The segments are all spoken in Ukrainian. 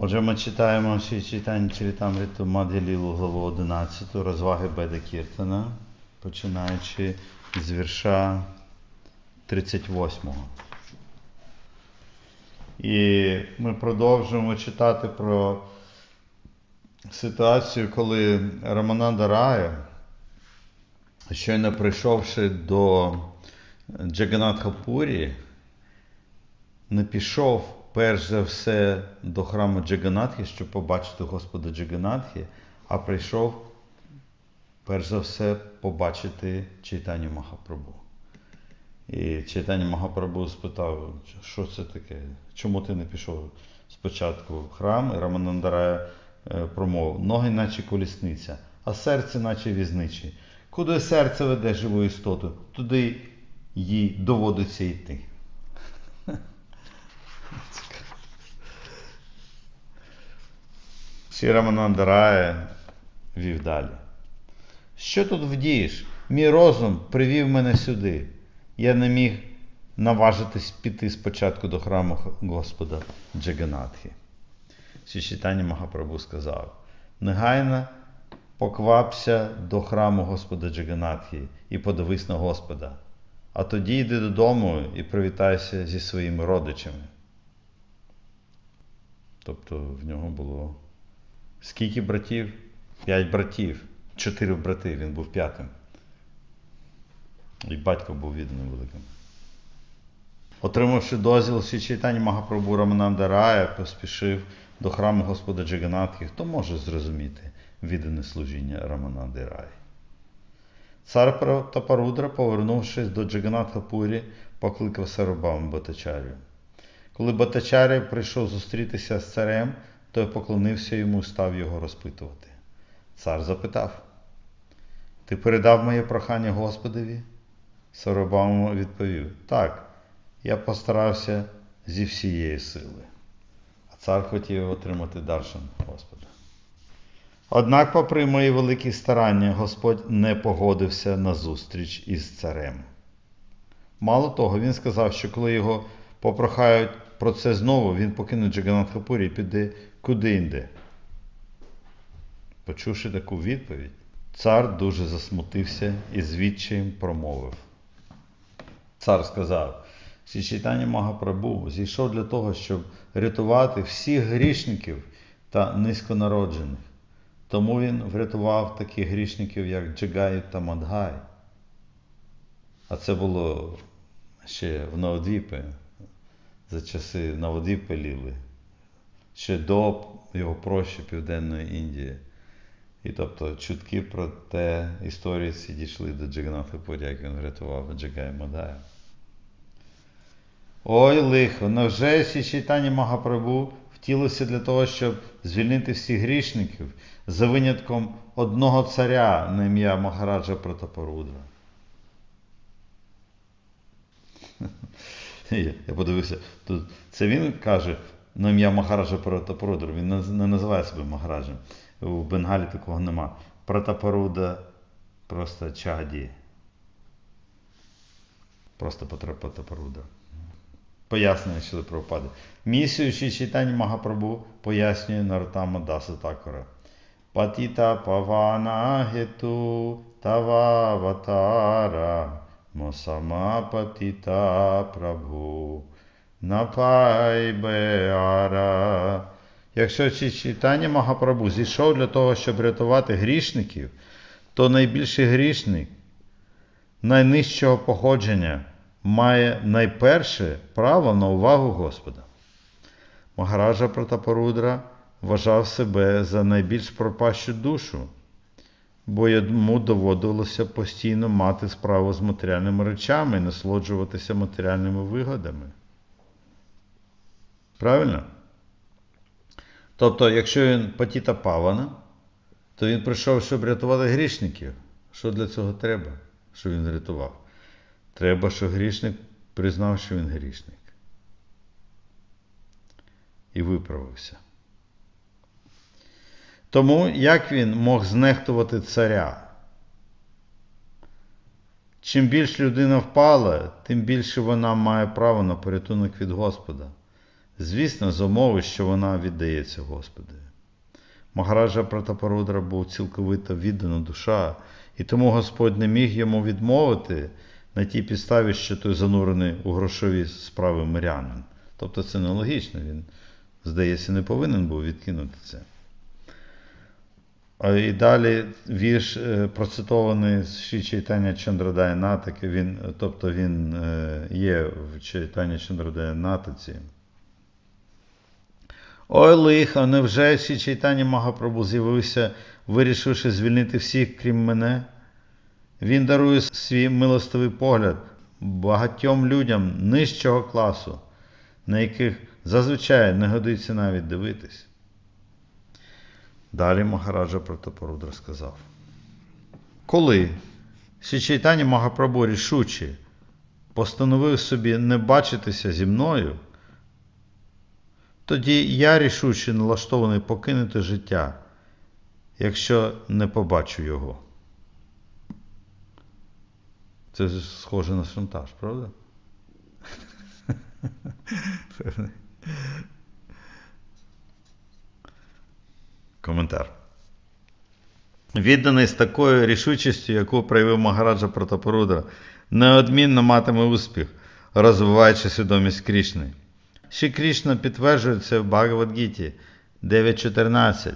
Отже, ми читаємо всі читання Чарітамриту Мад'ялілу, главу 11, розваги Беда Кіртана, починаючи з вірша 38. І ми продовжуємо читати про ситуацію, коли Рамананда Рая, щойно прийшовши до Джаганатхапурі, не пішов перш за все до храму Джаганатхи, щоб побачити Господа Джаганатхи, а прийшов перш за все побачити Чайтаню Махапрабху. І Чайтаня Махапрабху спитав, що це таке? Чому ти не пішов спочатку в храм? І Раманандарая е, промовив, ноги наче колісниця, а серце наче візничі. Куди серце веде живу істоту, туди їй доводиться йти. Ші Раманандарая вів далі. Що тут вдієш? Мій розум привів мене сюди. Я не міг наважитись піти спочатку до храму Господа Джаганатхи. Читання Махапрабху сказав: негайно поквапся до храму Господа Джаганатхи і подивись на Господа, а тоді йди додому і привітайся зі своїми родичами. Тобто в нього було скільки братів? П'ять братів, чотири брати, він був п'ятим. І батько був відданим великим. Отримавши дозвіл Ші Чайтані Махапрабху Рамананда Рая, поспішив до храму Господа Джаганатхи, хто може зрозуміти віддане служіння Рамананди Рай. Цар Тапарудра, повернувшись до Джаганатха Пурі, покликав Сарабам Батачарю. Коли Батачаря прийшов зустрітися з царем, той поклонився йому і став його розпитувати. Цар запитав: Ти передав моє прохання Господові? Сарабам відповів: Так, я постарався зі всієї сили. А цар хотів отримати даршан Господа. Однак, попри мої великі старання, Господь не погодився на зустріч із царем. Мало того, він сказав, що коли його попрохають про це знову, він покине Джаганатхапурі і піде куди-інде. Почувши таку відповідь, цар дуже засмутився і звідчаєм промовив. Цар сказав, що читання Магапрабу зійшов для того, щоб рятувати всіх грішників та низьконароджених. Тому він врятував таких грішників, як Джагай та Мадгай. А це було ще в Новодвіпі, за часи Новодвіпи Ліли, ще до його прощі Південної Індії. І тобто чутки про те історії дійшли до Джаганатха Пурі, як він врятував Джагай Мадгая. Ой, лихо, невже всі читання Магапрабу втілився для того, щоб звільнити всіх грішників за винятком одного царя на ім'я Махараджа Протапарудра? Я подивився, тут це він каже на ім'я Махараджа Протапарудра, він не називає себе Махараджем. У Бенгалі такого нема. Протапаруда просто чаді. Просто Протапарудра. Пояснення щодо Прабхупади. Місію Ші Чайтані Магапрабу пояснює Нарутама Даса Такора. Патіта павана гету тава аватара мосама патіта прабху напай беара. Якщо Чайтані Магапрабу зійшов для того, щоб рятувати грішників, то найбільший грішник найнижчого походження має найперше право на увагу Господа. Магараджа Протапарудра вважав себе за найбільш пропащу душу, бо йому доводилося постійно мати справу з матеріальними речами і насолоджуватися матеріальними вигодами. Правильно? Тобто, якщо він Патіта Павана, то він прийшов, щоб рятувати грішників. Що для цього треба, щоб він рятував? Треба, щоб грішник признав, що він грішник. І виправився. Тому як він мог знехтувати царя? Чим більше людина впала, тим більше вона має право на порятунок від Господа. Звісно, з умови, що вона віддається Господові. Магараджа Пратапарудра був цілковито віддана душа, і тому Господь не міг йому відмовити на тій підставі, що той занурений у грошові справи мирянин. Тобто це нелогічно, він, здається, не повинен був відкинути це. А І далі вірш е, процитований з Ші Чайтання Чандрадая він, тобто він е, є в Чайтання Чандрадая Натаці. Ой лихо, невже Ші Чайтання Магапрабу з'явився, вирішивши звільнити всіх, крім мене? Він дарує свій милостивий погляд багатьом людям нижчого класу, на яких зазвичай не годиться навіть дивитись. Далі Махараджа Пратапарудра сказав. Коли Січайтані Магапрабу рішуче постановив собі не бачитися зі мною, тоді я рішуче налаштований покинути життя, якщо не побачу його. Це схоже на шантаж, правда? Коментар. Відданий з такою рішучістю, яку проявив Магараджа Пратапарудра, неодмінно матиме успіх, розвиваючи свідомість Крішни. Ще Крішна підтверджується в Бхагавадгіті 9.14.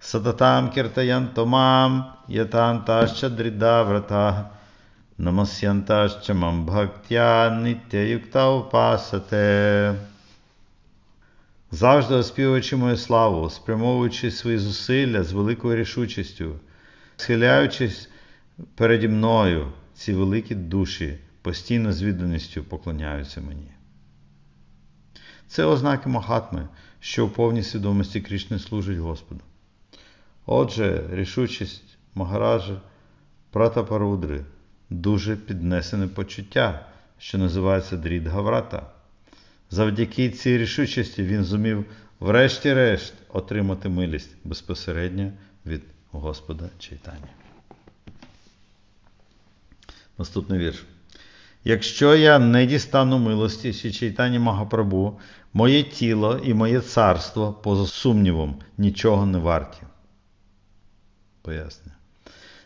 Сататам кіртаянтомам ятантаща дрідаврата намасянтаща мам бхактя нитяюкта упасате. Завжди оспівуючи мою славу, спрямовуючи свої зусилля з великою рішучістю, схиляючись переді мною, ці великі душі постійно з відданістю поклоняються мені. Це ознаки Махатми, що у повній свідомості Крішни служить Господу. Отже, рішучість Магараджа Пратапарудри дуже піднесене почуття, що називається Дрідгаврата. Завдяки цій рішучості він зумів врешті-решт отримати милість безпосередньо від Господа Чайтані. Наступний вірш. Якщо я не дістану милості Сі Чайтані Магапрабу, моє тіло і моє царство, поза сумнівом, нічого не варті. Пояснюю.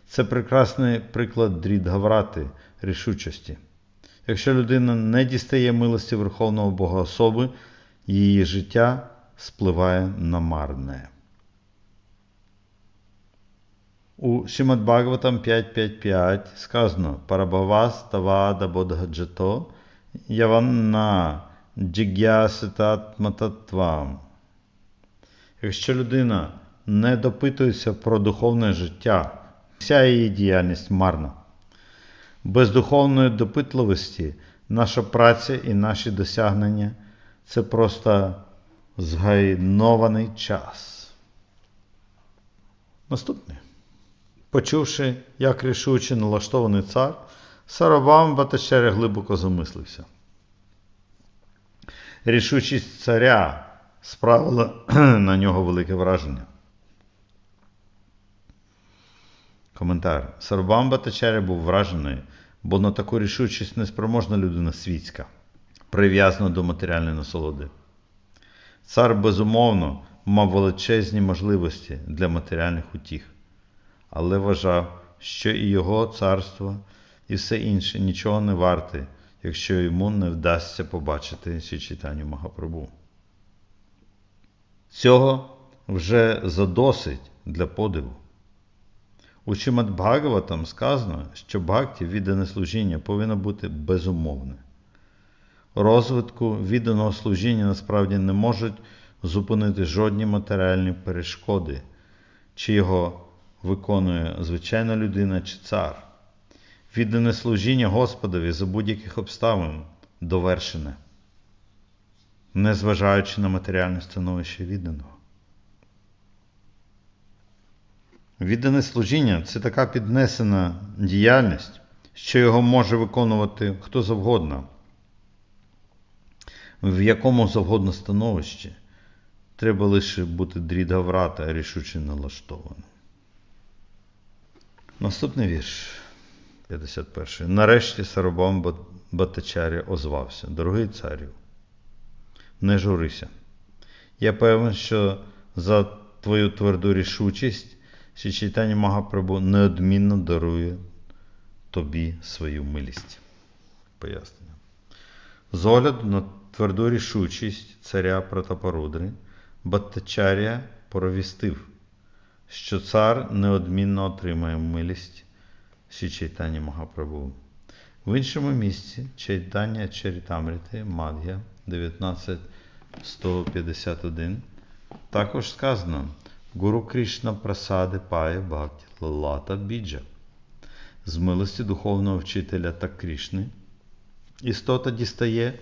Це прекрасний приклад Дрідгаврати, рішучості. Якщо людина не дістає милості Верховного Бога особи, її життя спливає на марне. У Шимад Бхагаватам 5.5.5 сказано Парабhavас тавада бодгаджато яванна джигяситатмататвам. Якщо людина не допитується про духовне життя, вся її діяльність марна. Без духовної допитливості наша праця і наші досягнення це просто згайнований час. Наступне. Почувши, як рішуче налаштований цар, Сарабам Батачеря глибоко замислився. Рішучість царя справила на нього велике враження. Коментар. Сарабам Батачеря був вражений, бо на таку рішучість неспроможна людина світська, прив'язана до матеріальної насолоди. Цар, безумовно, мав величезні можливості для матеріальних утіх, але вважав, що і його царство, і все інше нічого не варте, якщо йому не вдасться побачити Січитаню Магапрабу. Цього вже задосить для подиву. У Чимат сказано, що бхакті віддане служіння повинно бути безумовне. Розвитку відданого служіння насправді не можуть зупинити жодні матеріальні перешкоди, чи його виконує звичайна людина чи цар. Віддане служіння Господові за будь-яких обставин довершене, незважаючи на матеріальне становище відданого. Віддане служіння це така піднесена діяльність, що його може виконувати хто завгодно, в якому завгодно становищі. Треба лише бути дрідаврата рішуче налаштованим. Наступний вірш 51. Нарешті Сарабам Батачарі озвався. Дорогий царю, не журися. Я певен, що за твою тверду рішучість Ші Чайтані Магапрабу неодмінно дарує тобі свою милість. Пояснення. З огляду на тверду рішучість царя Пратапарудри, Баттачарія провістив, що цар неодмінно отримає милість Ші Чайтані Магапрабу. В іншому місці Чайтання Чарітамріти Мад'я 19.151 також сказано Гуру Кришна Прасади Пає Бхакті Лалата Біджа. З милості духовного вчителя та Кришни істота дістає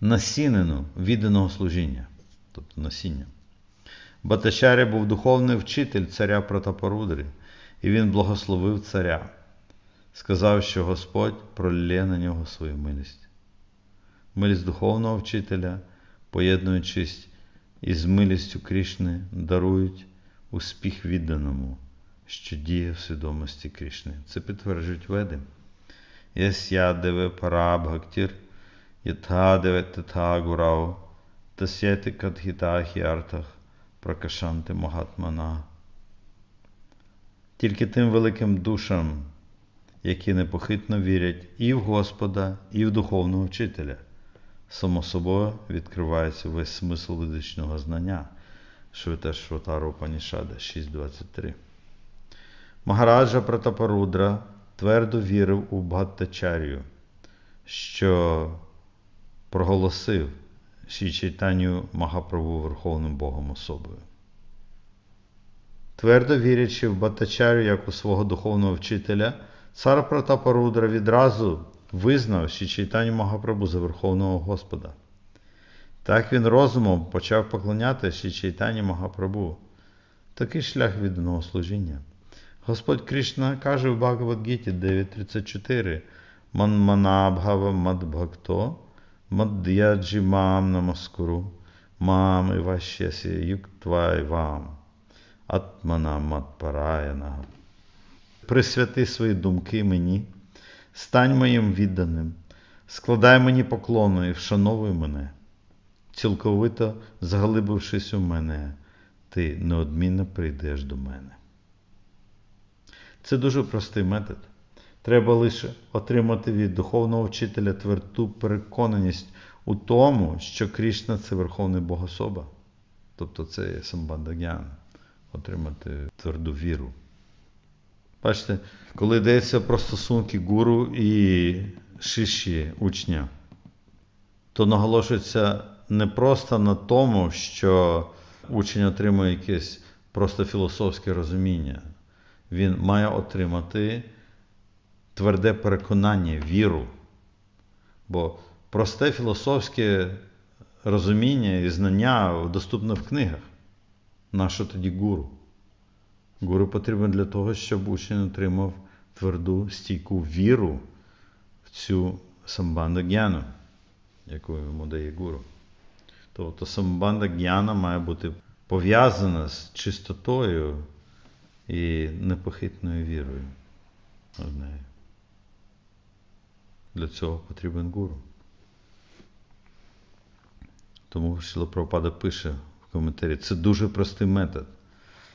насінину відданого служіння, тобто насіння. Батачаря був духовний вчитель царя Протапорудри, і він благословив царя, сказав, що Господь пролє на нього свою милість. Милість духовного вчителя, поєднуючись із милістю Крішни, дарують успіх відданому, що діє в свідомості Крішни. Це підтверджують веди. Ясядеве парабхактір, ятадеве татha гурау, тасєти кадхітахі артах, пракашанти магатмана. Тільки тим великим душам, які непохитно вірять і в Господа, і в духовного вчителя. Само собою відкривається весь смисл ведичного знання. Швиташватару Панішада 6.23. Магараджа Пратапарудра твердо вірив у Бхаттачарію, що проголосив Ші Магапрабу Верховним Богом особою. Твердо вірячи в Бхаттачарю як у свого духовного вчителя, цар Пратапарудра відразу визнав Ші Магапрабу за Верховного Господа. Так він розумом почав поклоняти Ші Чайтані Магапрабу. Такий шлях відданого служіння. Господь Кришна каже в Бхагавадгіті 9.34 Манманабхава Мадбхакто Мад'яджімам Намаскуру Мам Іващесі Юктвай Вам Атмана Матпараяна. Присвяти свої думки мені, стань моїм відданим, складай мені поклону і вшановуй мене. Цілковито заглибившись у мене, ти неодмінно прийдеш до мене. Це дуже простий метод. Треба лише отримати від духовного вчителя тверду переконаність у тому, що Крішна це Верховний Богособа. Тобто це є самбандагян, отримати тверду віру. Бачите, коли йдеться про стосунки гуру і шиші учня, то наголошується не просто на тому, що учень отримує якесь просто філософське розуміння. Він має отримати тверде переконання, віру. Бо просте філософське розуміння і знання доступне в книгах. Нащо тоді гуру? Гуру потрібен для того, щоб учень отримав тверду стійку віру в цю самбанду гьяну, яку йому дає гуру. Тобто самбанда гьяна має бути пов'язана з чистотою і непохитною вірою. Однею. Для цього потрібен гуру. Тому Шіла Прабхупада пише в коментарі, це дуже простий метод.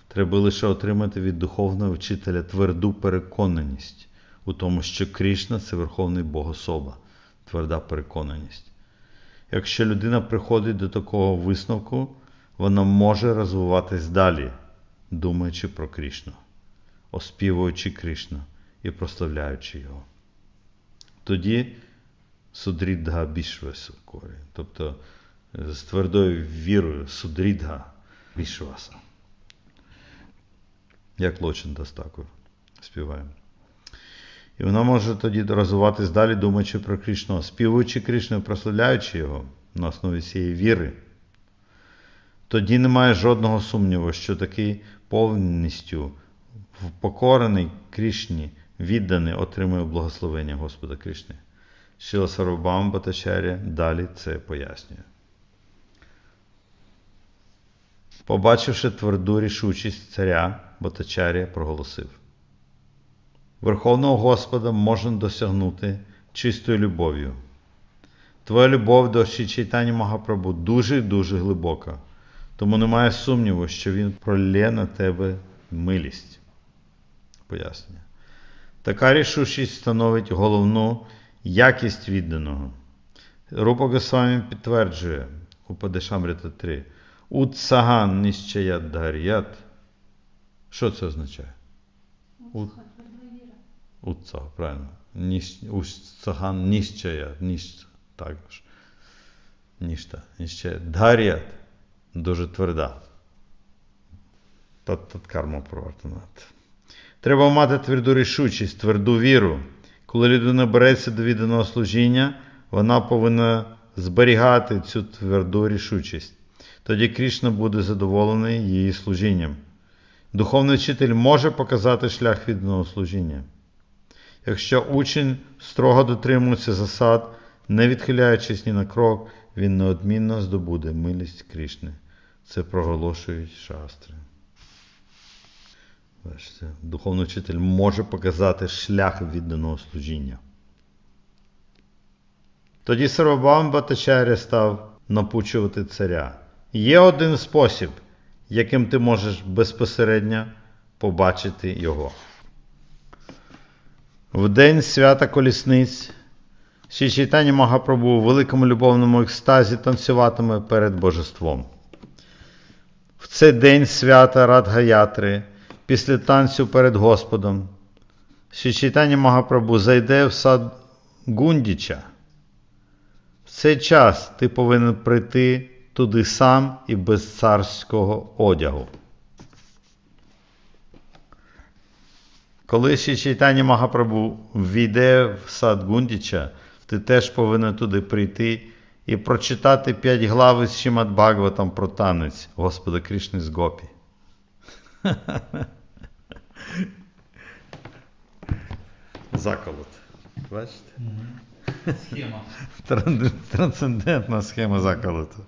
Треба лише отримати від духовного вчителя тверду переконаність у тому, що Крішна це Верховний Богособа, тверда переконаність. Якщо людина приходить до такого висновку, вона може розвиватись далі, думаючи про Крішну, оспівуючи Крішну і прославляючи його. Тоді судрідга бішваса корі, тобто з твердою вірою судрідга бішваса. Як Лочин Дастакур співаємо. І вона може тоді розвиватись далі, думаючи про Кришну, співуючи Кришну, прославляючи його на основі цієї віри. Тоді немає жодного сумніву, що такий повністю впокорений Кришні, відданий, отримує благословення Господа Кришни. Шіла Сарубам Батачаря далі це пояснює. Побачивши тверду рішучість царя, Батачаря проголосив. Верховного Господа можна досягнути чистою любов'ю. Твоя любов до Чайтані Магапрабу дуже і дуже глибока. Тому немає сумніву, що він пролє на тебе милість. Пояснення. Така рішучість становить головну якість відданого. Рупа Госвамі підтверджує у Падешамрита 3. Утсаган ніщаят дар'ят. Що це означає? Утсаг, правильно. Утсаган ніщаят. Ніщ, також. Нішта, ніщаят. Дар'ят. Дуже тверда. Тат карма провартанат. Треба мати тверду рішучість, тверду віру. Коли людина береться до відданого служіння, вона повинна зберігати цю тверду рішучість. Тоді Крішна буде задоволений її служінням. Духовний вчитель може показати шлях відданого служіння. Якщо учень строго дотримується засад, не відхиляючись ні на крок, він неодмінно здобуде милість Крішни. Це проголошують шастри. Бачите, духовний вчитель може показати шлях відданого служіння. Тоді Сарвабам Батачаря став напучувати царя. Є один спосіб, яким ти можеш безпосередньо побачити його. В день свята колісниць Ші Чайтані Магапрабу у великому любовному екстазі танцюватиме перед божеством. В цей день свята Радгаятри, після танцю перед Господом, Чайтані Магапрабу зайде в сад Гундіча. В цей час ти повинен прийти туди сам і без царського одягу. Коли Чайтані Магапрабу війде в сад Гундіча, ти теж повинен туди прийти і прочитати п'ять глав із Шимат Бхагаватам про танець Господа Кришни з Гопі. Заколот. Бачите? Схема. Трансцендентна схема заколоту.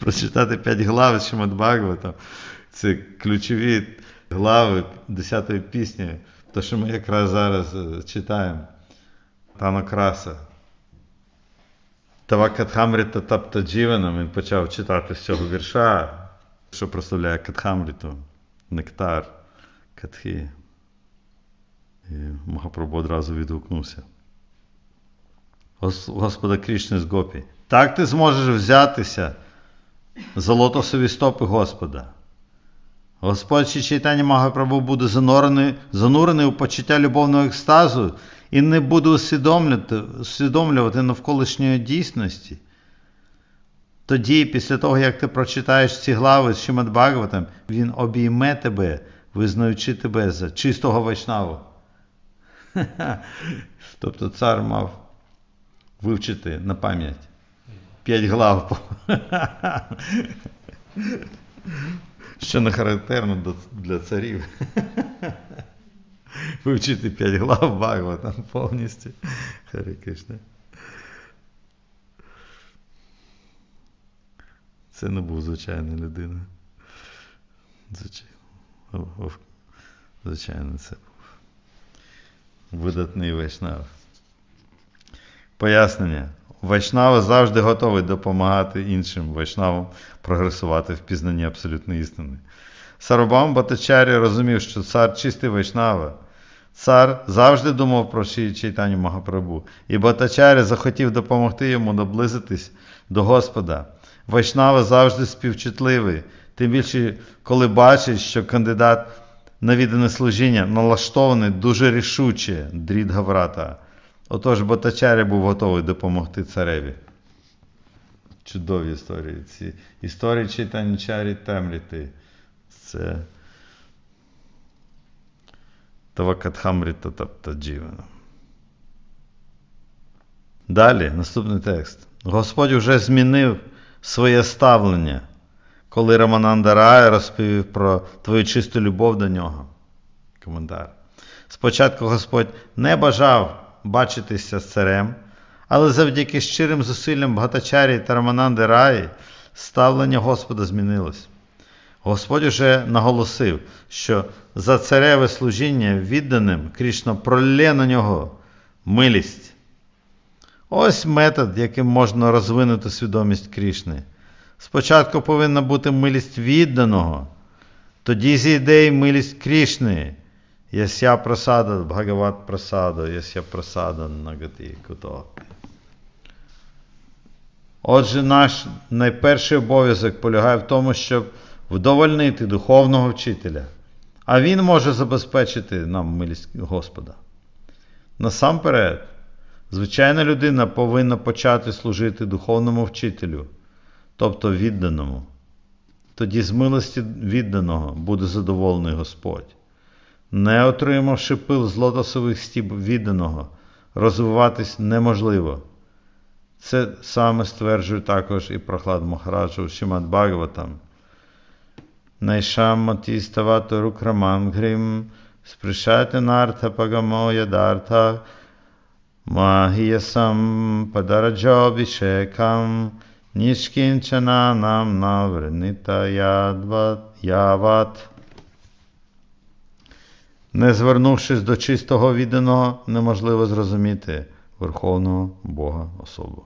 Прочитати 5 глав з Шимат Бхагаватам. Це ключові глави 10-ї пісні, то, що ми якраз зараз е, читаємо. Тано Краса. Тавакатхамрита Тапта Джівана він почав читати з цього вірша, що прославляє Катхамриту, нектар, катхи. І Махапрабху одразу відгукнувся. Гос- Господа Крішни з Гопі. Так ти зможеш взятися за лотосові стопи Господа. Господь Ші Чайтані Магапрабу буде занурений, занурений у почуття любовного екстазу і не буде усвідомлювати навколишньої дійсності. Тоді, після того, як ти прочитаєш ці глави з Шимат Бхагаватам, він обійме тебе, визнаючи тебе за чистого вайшнаву. Тобто цар мав вивчити на пам'ять. П'ять глав. Що не характерно для царів. Вивчити п'ять глав Бхагаватам повністю. Харе Кришна. Це не був звичайна людина. Звичайно. Звичайно, це був видатний вайшнав. Пояснення. Вайшнава завжди готовий допомагати іншим вайшнавам прогресувати в пізнанні абсолютної істини. Сарабам Батачарі розумів, що цар чистий вайшнава. Цар завжди думав про Ші Чайтаню Магапрабу, і Батачарі захотів допомогти йому наблизитись до Господа. Вайшнава завжди співчутливий, тим більше, коли бачить, що кандидат на віддане служіння налаштований дуже рішуче дріт Гаврата. Отож Батачаря був готовий допомогти цареві. Чудові історії. Ці історії Чайтанічарі Темріти. Це Тавакатхамріта Тапта Джівана. Далі, наступний текст. Господь вже змінив своє ставлення, коли Рамананда Рая розповів про твою чисту любов до нього. Коментар. Спочатку Господь не бажав бачитися з царем, але завдяки щирим зусиллям Бгатачарі та Рамананди Раї ставлення Господа змінилось. Господь уже наголосив, що за цареве служіння відданим Крішна пролє на нього милість. Ось метод, яким можна розвинути свідомість Крішни. Спочатку повинна бути милість відданого, тоді зійде й милість Крішни. Яся прасада, Бхагават прасада, яся прасада нагати кутопі. Отже, наш найперший обов'язок полягає в тому, щоб вдовольнити духовного вчителя, а він може забезпечити нам милість Господа. Насамперед, звичайна людина повинна почати служити духовному вчителю, тобто відданому. Тоді з милості відданого буде задоволений Господь. Не отримавши пил з лотосових стіб відданого, розвиватись неможливо. Це саме стверджує також і Прохлад Махараджа у Шимад Бхагаватам. Найшам матіставато рукрамангрим спришати нарта пагамо ядарта магіясам падараджобішекам нішкінчананам навринита ядват. Не звернувшись до чистого відданого, неможливо зрозуміти Верховного Бога особу.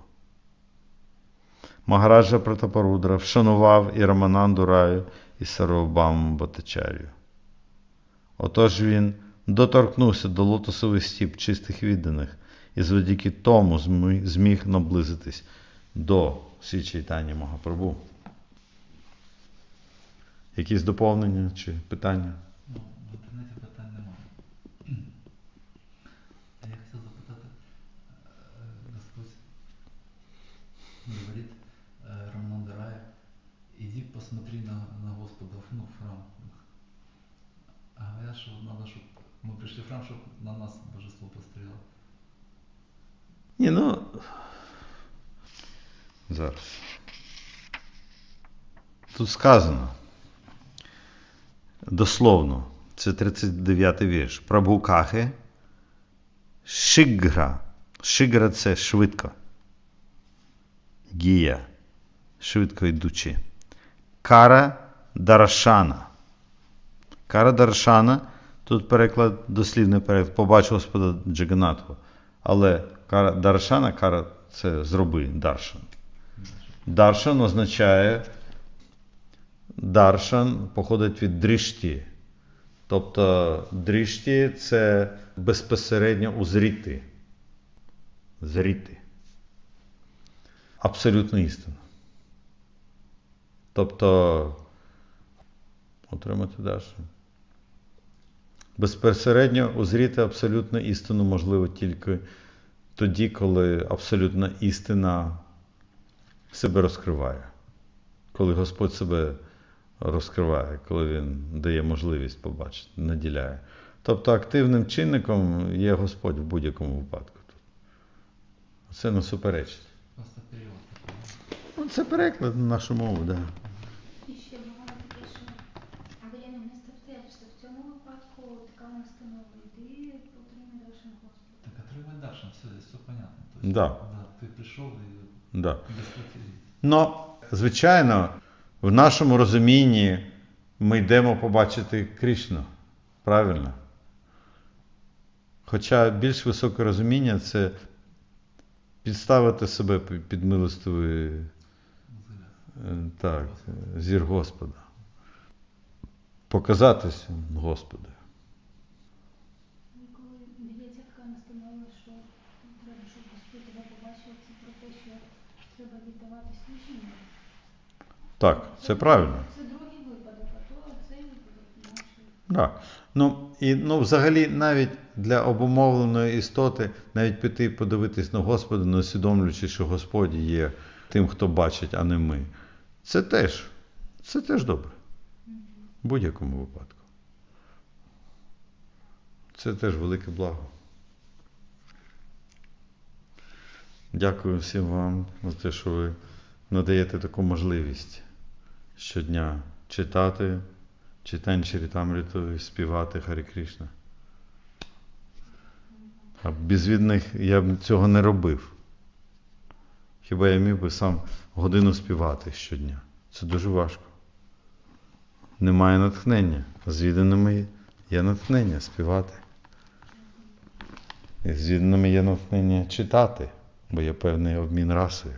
Магараджа Пратапарудра вшанував і Рамананду Раю, і Сарвабаму Батачарію. Отож він доторкнувся до лотосових стіп чистих відданих і завдяки тому змі- зміг наблизитись до Сі Чайтані Магапрабу. Якісь доповнення чи питання? Ну, в інтернеті питань немає. А я хотів запитати, е, Господь говорит э, Рамананда Рая, иди посмотри на, на Господа, ну, в храм. А говорят, что надо, чтобы мы пришли в храм, чтобы на нас божество посмотрело. Ні, ну. Зараз. Тут сказано. Дословно, це 39-й вірш. Прабхукахи. Шигра. Шигра це швидко. Гія. Швидко йдучи. Кара Дарашана. Кара Дарашана. Тут переклад, дослівний переклад, побачив Господа Джаганатху. Але кара, Даршана, кара це зроби даршан. Даршан означає, даршан походить від дрішті. Тобто дрішті це безпосередньо узріти. Зріти. Абсолютно істина. Тобто отримати даршан. Безпосередньо узріти абсолютну істину можливо тільки тоді, коли абсолютна істина себе розкриває. Коли Господь себе розкриває, коли Він дає можливість побачити, наділяє. Тобто активним чинником є Господь в будь-якому випадку. тут. Це не суперечить. Ну, це переклад на нашу мову, так. Да. І ще багато пише, але я не місце обстоятельства. В цьому випадку така настанова. Йди отримай дальше Господа. Так отрывай дальше, все, все понятно. То есть, Да. Да, ты пришел и Да. Ну, звичайно, в нашому розумінні ми йдемо побачити Кришну. Правильно? Хоча більш високе розуміння це підставити себе під милостивий е, так, е, зір Господа. Показатися Господу. І коли дається така настанова, що треба, щоб Господь тебе побачив, це про те, що треба віддавати служіння. Так, це правильно. Це другий випадок, а то цей випадок. Так. Ну, і, ну, взагалі, навіть для обумовленої істоти, навіть піти подивитись на Господа, не усвідомлюючи, що Господь є тим, хто бачить, а не ми. Це теж, це теж добре. В будь-якому випадку. Це теж велике благо. Дякую всім вам за те, що ви надаєте таку можливість щодня читати читань Чарітамріту і співати Харі Кришна. А без них я б цього не робив. Хіба я міг би сам годину співати щодня? Це дуже важко. Немає натхнення. З відданими є натхнення співати. І з відданими є натхнення читати. бо є певний обмін расою.